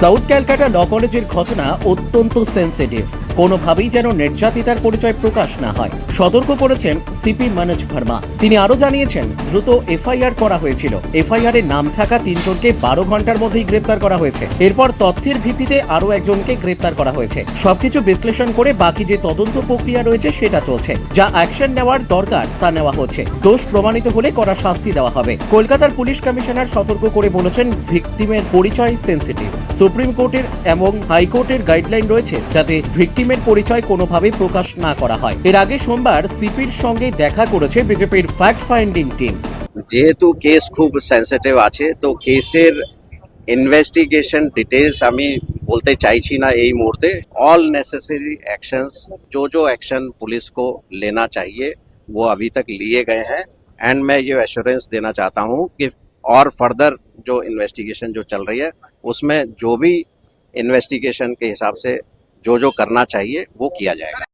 South Calcutta Law কলেজের ঘটনা অত্যন্ত সেন্সিটিভ। কোনোভাবেই যেন নির্যাতিতার পরিচয় প্রকাশ না হয়। সতর্ক করেছেন সিপি মনোজ ভার্মা। তিনি আরও জানিয়েছেন, দ্রুত এফআইআর করা হয়েছিল। এফআইআর এর নাম থাকা তিনজনকে বারো ঘণ্টার মধ্যেই গ্রেপ্তার করা হয়েছে। এরপর তথ্যের ভিত্তিতে আরও একজনকে গ্রেপ্তার করা হয়েছে। সবকিছু বিশ্লেষণ করে বাকি যে তদন্ত প্রক্রিয়া রয়েছে, সেটা চলছে। যা অ্যাকশন নেওয়ার দরকার, তা নেওয়া হচ্ছে। দোষ প্রমাণিত হলে করা শাস্তি দেওয়া হবে। কলকাতার পুলিশ কমিশনার সতর্ক করে বলেছেন, ভিকটিমের পরিচয় সেন্সিটিভ। সুপ্রিম কোর্টের এবং হাইকোর্টের গাইডলাইন রয়েছে যাতে ভিকটিমের পরিচয় কোনোভাবে প্রকাশ না করা হয় এর আগে সোমবার সিপির সঙ্গে দেখা করেছে বিজেপির ফ্যাক্ট ফাইন্ডিং টিম যেহেতু কেস খুব সেন্সিটিভ আছে তো কেসের ইনভেস্টিগেশন ডিটেলস আমি বলতে চাইছি না এই মুহূর্তে ऑल नेसेसरी एक्शंस जो जो एक्शन पुलिस को लेना चाहिए वो अभी तक लिए गए हैं एंड मैं ये एश्योरेंस देना चाहता हूँ कि और फर्दर जो इन्वेस्टिगेशन जो चल रही है, उसमें जो भी इन्वेस्टिगेशन के हिसाब से जो जो करना चाहिए, वो किया जाएगा।